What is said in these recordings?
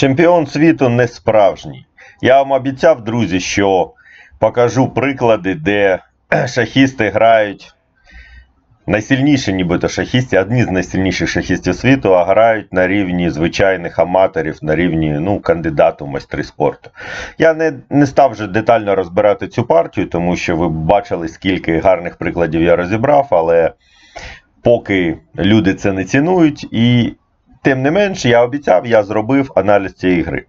Чемпіон світу не справжній. Я вам обіцяв, друзі, що покажу приклади, де шахісти грають найсильніші, нібито шахісти, одні з найсильніших шахістів світу, а грають на рівні звичайних аматорів, на рівні ну, кандидату в майстри спорту. Я не, не став вже детально розбирати цю партію, тому що ви бачили, скільки гарних прикладів я розібрав, але поки люди це не цінують, і тим не менш, я обіцяв, я зробив аналіз цієї гри.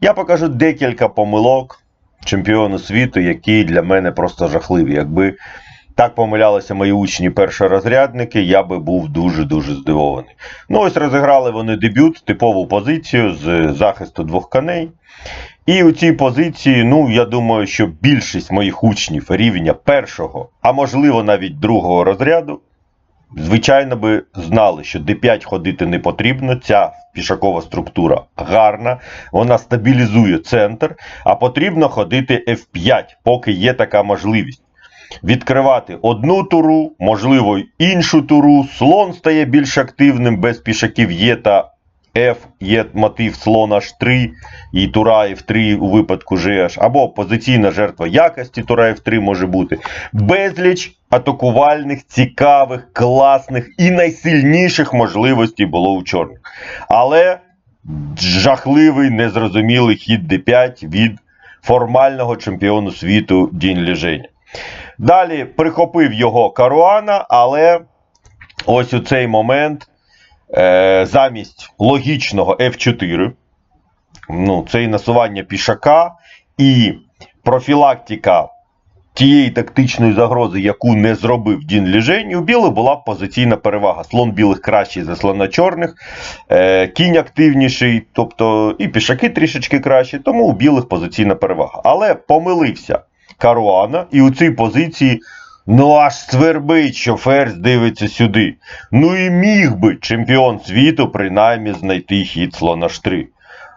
Я покажу декілька помилок чемпіону світу, які для мене просто жахливі. Якби так помилялися мої учні першорозрядники, я би був дуже-дуже здивований. Ну, ось розіграли вони дебют, типову позицію з захисту двох коней. І у цій позиції, ну, я думаю, що більшість моїх учнів рівня першого, а можливо навіть другого розряду, звичайно би знали, що d5 ходити не потрібно. Ця пішакова структура гарна, вона стабілізує центр, а потрібно ходити F5, поки є така можливість. Відкривати одну туру, можливо, іншу туру. Слон стає більш активним без пішаків Є та F, є мотив слон H3 і тура F3 у випадку GH, або позиційна жертва якості тура F3 може бути. Безліч атакувальних, цікавих, класних і найсильніших можливостей було у чорних. Але жахливий, незрозумілий хід D5 від формального чемпіону світу Дінь Ліженя. Далі прихопив його Каруана, але ось у цей момент е, замість логічного F4, ну, це і насування пішака, і профілактика тієї тактичної загрози, яку не зробив Дін Ліжень, у білих була позиційна перевага. Слон білих кращий за слона чорних, е, кінь активніший, тобто і пішаки трішечки кращі, тому у білих позиційна перевага. Але помилився Каруана, і у цій позиції. Ну аж свербить, що ферзь дивиться сюди. Ну і міг би чемпіон світу принаймні знайти хід слона H3.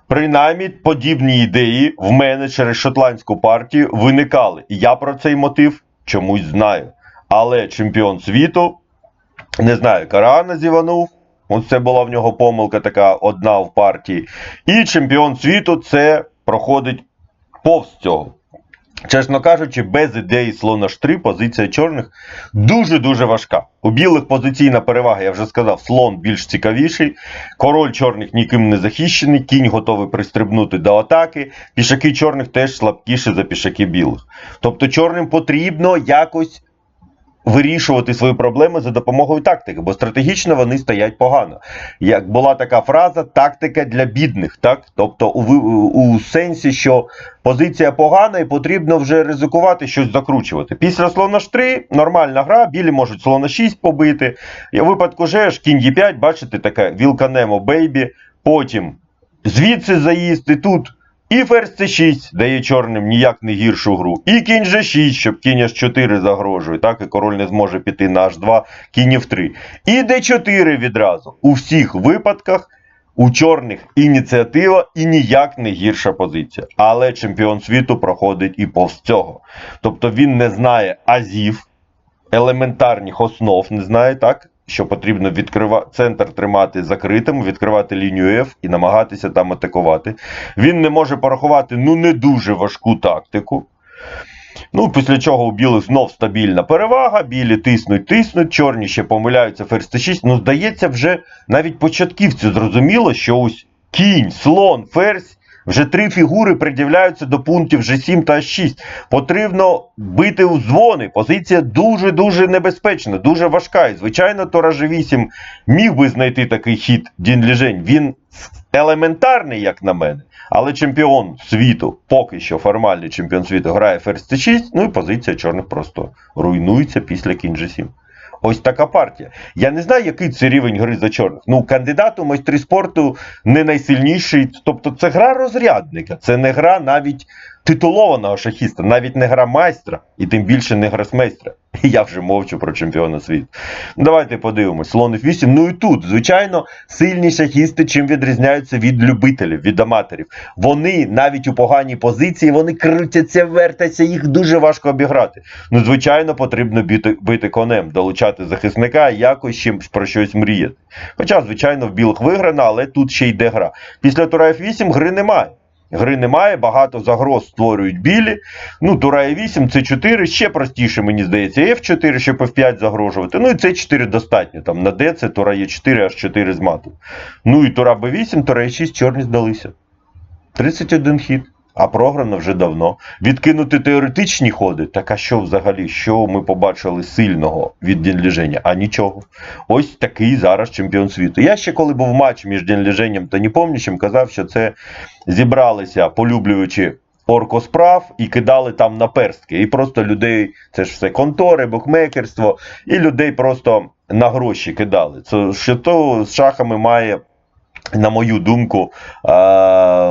Принаймні, подібні ідеї в мене через шотландську партію виникали. Я про цей мотив чомусь знаю. Але чемпіон світу, не знаю, Караана зіванув. Ось це була в нього помилка така одна в партії. І чемпіон світу це проходить повз цього. Чесно кажучи, без ідеї слона H3 позиція чорних дуже-дуже важка. У білих позиційна перевага, я вже сказав, слон більш цікавіший. Король чорних ніким не захищений, кінь готовий пристрибнути до атаки. Пішаки чорних теж слабкіші за пішаки білих. Тобто чорним потрібно якось вирішувати свої проблеми за допомогою тактики, бо стратегічно вони стоять погано. Як була така фраза, тактика для бідних, так? Тобто у, у сенсі, що позиція погана і потрібно вже ризикувати щось закручувати. Після слона H3 нормальна гра, білі можуть слона 6 побити. І у випадку же ж кінь Е5, бачите, таке Вілканемо Бейбі. Потім звідси заїзд, і тут і ферзь c6 дає чорним ніяк не гіршу гру. І кінь g6, щоб кінь h4 загрожує, так, і король не зможе піти на h2, кінь f3. І d4 відразу. У всіх випадках у чорних ініціатива і ніяк не гірша позиція. Але чемпіон світу проходить і повз цього. Тобто він не знає азів, елементарних основ не знає, так? Що потрібно відкрива... центр тримати закритим, відкривати лінію F і намагатися там атакувати. Він не може порахувати ну не дуже важку тактику. Ну, після чого у білих знов стабільна перевага, білі тиснуть, тиснуть, чорні ще помиляються ферзь Т6. Ну, здається, вже навіть початківці зрозуміло, що ось кінь, слон, ферзь. Вже три фігури приділяються до пунктів G7 та H6. Потрібно бити у дзвони. Позиція дуже-дуже небезпечна, дуже важка. І, звичайно, Тора G8 міг би знайти такий хід Дін Ліжень. Він елементарний, як на мене. Але чемпіон світу, поки що формальний чемпіон світу, грає ферзь C6, ну і позиція чорних просто руйнується після кінь G7. Ось така партія. Я не знаю, який це рівень гри за чорних. Ну, кандидат у майстри спорту не найсильніший. Тобто, це гра розрядника, це не гра навіть титулованого шахіста, навіть не грамайстра, і тим більше не гросмейстра. Я вже мовчу про чемпіона світу. Давайте подивимось. Слон F8. Ну і тут, звичайно, сильні шахісти чим відрізняються від любителів, від аматорів. Вони навіть у поганій позиції, вони крутяться, вертяться, їх дуже важко обіграти. Ну, звичайно, потрібно бити, бити конем, долучати захисника, якось чим про щось мріяти. Хоча, звичайно, в білих виграно, але тут ще йде гра. Після тура F8 гри немає. Гри немає, багато загроз створюють білі. Ну, тура Е8, С4 ще простіше, мені здається, F4, щоб F5 загрожувати. Ну і С4 достатньо. Там на Д це тура Е4, аж 4 з мату. Ну і тура Б8, тура Е6, чорні здалися. 31 хід. А програно вже давно. Відкинути теоретичні ходи, так а що взагалі, що ми побачили сильного від Дінліження? А нічого. Ось такий зараз чемпіон світу. Я ще коли був матч між Дінліженням та Ніпомнічем, казав, що це зібралися полюблюючи оркосправ і кидали там на перстки. І просто людей, це ж все контори, букмекерство, і людей просто на гроші кидали. Це що то з шахами має на мою думку, е,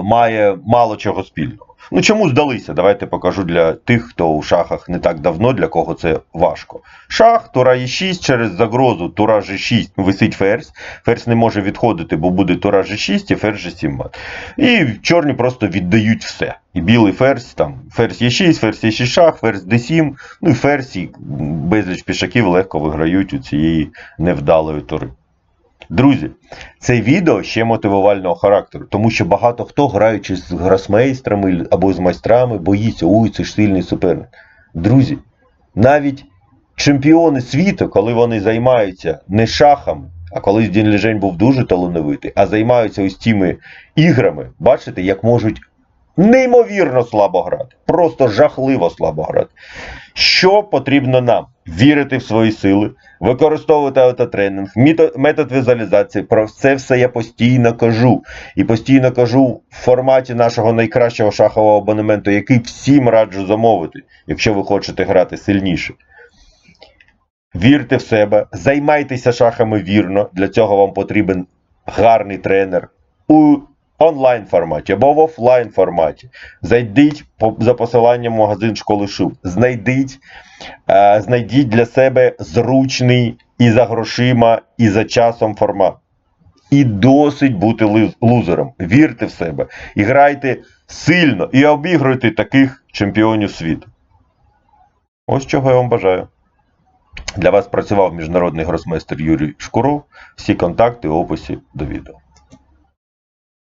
має мало чого спільного. Ну чому здалися? Давайте покажу для тих, хто у шахах не так давно, для кого це важко. Шах, тура Е6 через загрозу тура G6 висить ферзь. Ферзь не може відходити, бо буде тура G6 і ферзь G7 мат. І чорні просто віддають все. І білий ферзь, там ферзь Е6, ферзь Е6 шах, ферзь D7, ну і ферзь і безліч пішаків легко виграють у цієї невдалої тури. Друзі, це відео ще мотивувального характеру, тому що багато хто, граючи з гросмейстрами або з майстрами, боїться, ой, це ж сильний суперник. Друзі, навіть чемпіони світу, коли вони займаються не шахами, а колись Дін Лежень був дуже талановитий, а займаються ось тими іграми, бачите, як можуть неймовірно слабо грати, просто жахливо слабо грати. Що потрібно нам? Вірити в свої сили, використовувати автотренінг, метод візуалізації. Про це все я постійно кажу. І постійно кажу в форматі нашого найкращого шахового абонементу, який всім раджу замовити, якщо ви хочете грати сильніше. Вірте в себе, займайтеся шахами вірно. Для цього вам потрібен гарний тренер онлайн форматі або в офлайн форматі. Зайдіть за посиланням в магазин школи шуб. Знайдіть, е, знайдіть для себе зручний і за грошима, і за часом формат. І досить бути лузером. Вірте в себе. І грайте сильно і обігруйте таких чемпіонів світу. Ось чого я вам бажаю. Для вас працював міжнародний гросмейстер Юрій Шкуров. Всі контакти в описі до відео.